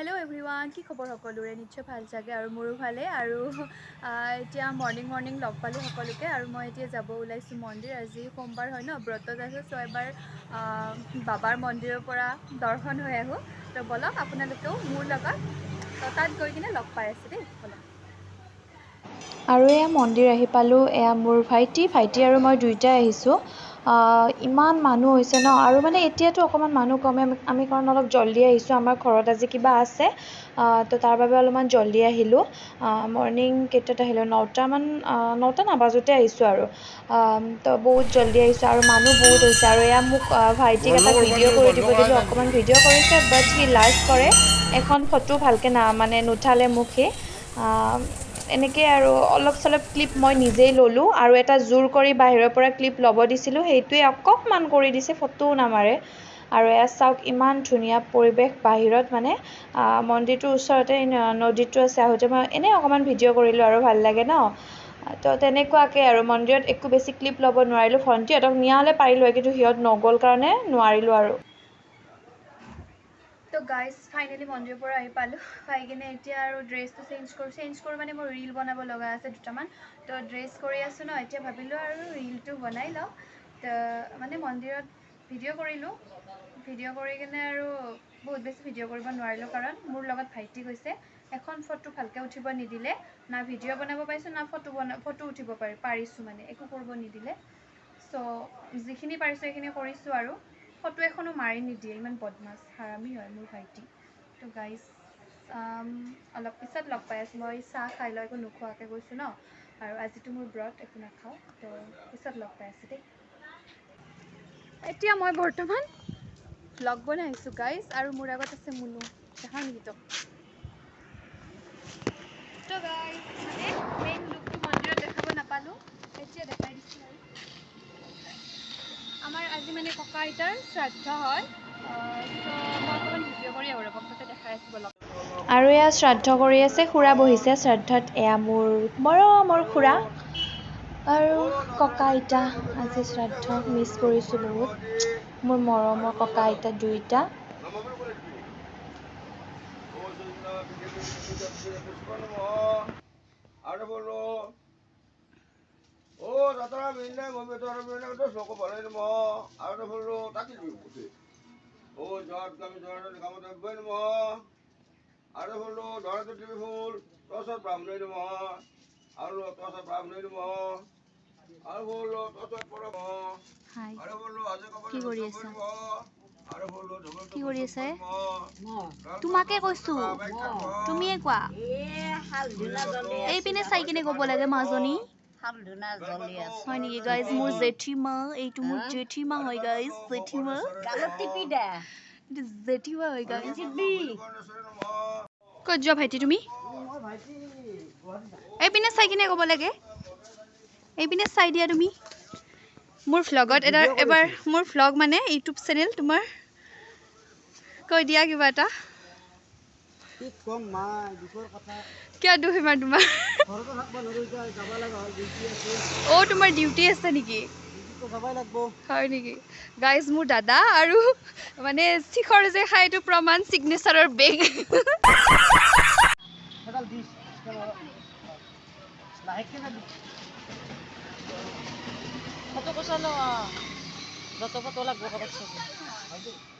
Hello everyone কি খবৰ সকলোৰে? নিশ্চয় ভাল চাগে আৰু মোৰো ভালেই। আৰু এতিয়া মৰ্ণিং মৰ্ণিং লগ পালোঁ সকলোকে আৰু মই এতিয়া যাব ওলাইছোঁ মন্দিৰ। আজি সোমবাৰ হয় ন? ব্ৰতত আছোঁ চ' এবাৰ বাবাৰ মন্দিৰৰ পৰা দৰ্শন হৈ আহোঁ। তো ব'লক আপোনালোকেও মোৰ লগত তো তাত গৈ কিনে লগ পাই আছোঁ দেই। ব'লক। আৰু এয়া মন্দিৰ আহি পালোঁ। এয়া মোৰ ভাইটি। ভাইটি আৰু মই দুয়োটাই আহিছোঁ। আহ, ইমান মানুহ হৈছে ন? আৰু মানে এতিয়াতো অকণমান মানুহ কমে। আমি- কাৰণ অলপ জল্দি আহিছোঁ। আমাৰ ঘৰত আজি কিবা আছে। তো তাৰ বাবে অলপমান জল্দি আহিলোঁ। মৰ্ণিং কেইটাত আহিলোঁ। নটামান নটা নাবাজোতে আহিছোঁ আৰু। তো বহুত জল্দি আহিছোঁ আৰু মানুহ বহুত হৈছে। আৰু এয়া মোক ভাইটিক এটা ভিডিঅ' কৰি দিব দিলোঁ। অকণমান ভিডিঅ' কৰিছে বাট সি লাজ কৰে। এখন ফটো ভালকৈ না মানে নুঠালে মোক সি। এনেকৈ আৰু অলপ চলপ ক্লিপ মই নিজেই ল'লোঁ আৰু এটা জোৰ কৰি বাহিৰৰ পৰা ক্লিপ ল'ব দিছিলোঁ সেইটোৱে অকণমান কৰি দিছে ফটোও নামাৰে। আৰু এয়া চাওক ইমান ধুনীয়া পৰিৱেশ বাহিৰত মানে মন্দিৰটোৰ ওচৰতে নদীটো আছে আহোঁতে মই এনেই অকণমান ভিডিঅ' কৰিলোঁ আৰু ভাল লাগে ন। তো তেনেকুৱাকৈ আৰু মন্দিৰত একো বেছি ক্লিপ ল'ব নোৱাৰিলোঁ ভণ্টিহঁতক নিয়া হ'লে পাৰিলোঁ হয় কিন্তু সিহঁত নগ'ল কাৰণে নোৱাৰিলোঁ আৰু। গাইজ ফাইনেলি মন্দিৰৰ পৰা আহি পালোঁ। পাই কিনে এতিয়া আৰু ড্ৰেছটো চেঞ্জ কৰোঁ। চেঞ্জ কৰোঁ মানে মোৰ ৰীল বনাব লগা আছে দুটামান। তো ড্ৰেছ কৰি আছোঁ ন এতিয়া ভাবিলোঁ আৰু ৰীলটো বনাই লওঁ। তো মানে মন্দিৰত ভিডিঅ' কৰিলোঁ। ভিডিঅ' কৰি কিনে আৰু বহুত বেছি ভিডিঅ' কৰিব নোৱাৰিলোঁ কাৰণ মোৰ লগত ভাইটি গৈছে। এখন ফটো ভালকৈ উঠিব নিদিলে। না ভিডিঅ' বনাব পাৰিছোঁ না ফটো বনা ফটো উঠিব পাৰি পাৰিছোঁ মানে একো কৰিব নিদিলে। চ' যিখিনি পাৰিছোঁ সেইখিনি কৰিছোঁ আৰু। ফটো এখনো মাৰি নিদিয়ে ইমান বদমাছ হাৰামি হয় মোৰ ভাইটি। তো গাইজ অলপ পিছত লগ পাই আছোঁ। মই চাহ খাই লৈ একো নোখোৱাকৈ গৈছোঁ ন? আৰু আজিতো মোৰ ব্ৰত একো নাখাওঁ। তো পিছত লগ পাই আছোঁ দেই। এতিয়া মই বৰ্তমান ব্লগ বনাই আছোঁ গাইজ আৰু মোৰ আগত আছে মুনু। দেখাওঁ নেকি তোক তো গাইজ মানে মেইন লুকটো মন্দিৰত দেখাব নাপালোঁ এতিয়া দেখাই দিছোঁ আৰু আমাৰ আজি মানে ককা আইতাৰ শ্ৰাদ্ধ হয়। আৰু এয়া শ্ৰাদ্ধ কৰি আছে খুৰা বহিছে শ্ৰাদ্ধত এয়া মোৰ মৰমৰ খুৰা। আৰু ককা আইতা আজি শ্ৰাদ্ধ মিছ কৰিছোঁ বহুত। মোৰ মৰমৰ ককা আইতা দুইটা। আৰু আজ কি কৰি আছা? কি কৰি আছা? তোমাকে কৈছোঁ। তুমিয়ে কোৱা। এইপিনে চাই কিনে ক'ব লাগে মাজনী। হয় নেকি গাইজ মোৰ জেঠীমা এইটো মোৰ জেঠীমা হয় গাইজ জেঠীমা জেঠীমা হয় গাইজ ক'ত যোৱা ভাইটি তুমি এইপিনে চাই কিনে ক'ব লাগে এইপিনে চাই দিয়া তুমি মোৰ ভ্লগত এটা এবাৰ মোৰ ভ্লগ মানে ইউটিউব চেনেল তোমাৰ কৈ দিয়া কিবা এটা কি ক'ম মা দুখৰ কথা কিয় দুখ ইমান তোমাৰ ঘৰতো থাকিব নোৱাৰো এতিয়া যাব লগা হ'ল ডিউটি আছে অ' তোমাৰ ডিউটি আছে নেকি হয় নেকি গাইজ মোৰ দাদা আৰু মানে শিখৰ যে খাই এইটো প্ৰমাণ ছিগনেচাৰৰ বেগ ফটো কৈছা ন যত ফটো লাগব কাৰোবাক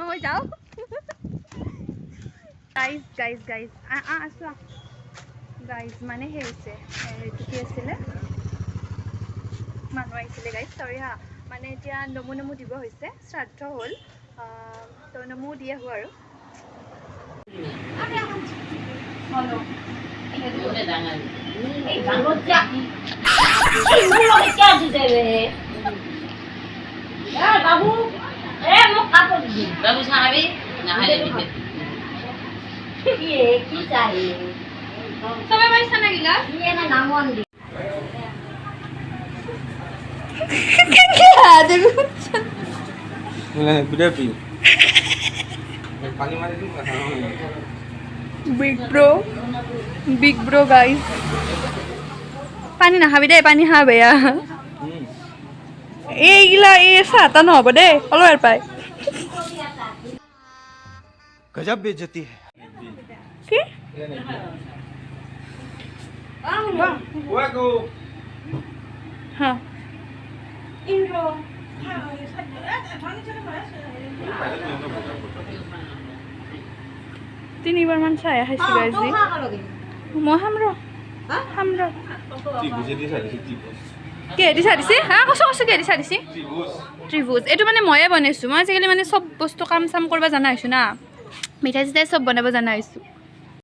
মই যাওঁ মানে সেই হৈছে কি আছিলে মানুহ আহিছিলে গাইজ চৰি হা মানে এতিয়া নমু নমু দিব হৈছে শ্ৰাদ্ধ হ'ল তো নমু দি আহোঁ আৰু বাবু এ মোক কাপোৰ দি বাবু চাবি নাহালে দিবি কি চাই চবে পাৰিছা নে গিলাচ? নামন দি। Big bro big bro guys পানী নাখাবি দেই পানী খা বেয়া। এইগুলা এ সাতান নহব দে অলওয়ার পায়। গজব বেজতি কি? হ্যাঁ তিনিবার মান ছায়া হাসি গাইছি মই হামৰ। হামৰ কিহেদি চাৰিছে হা কচু কচু কিহেদি চাৰিছে ত্ৰিভুজ। এইটো মানে ময়ে বনাইছোঁ। মই আজিকালি মানে চব বস্তু কাম চাম কৰিব জনা হৈছোঁ না। মিঠাই চিঠাই চব বনাব জনা হৈছোঁ।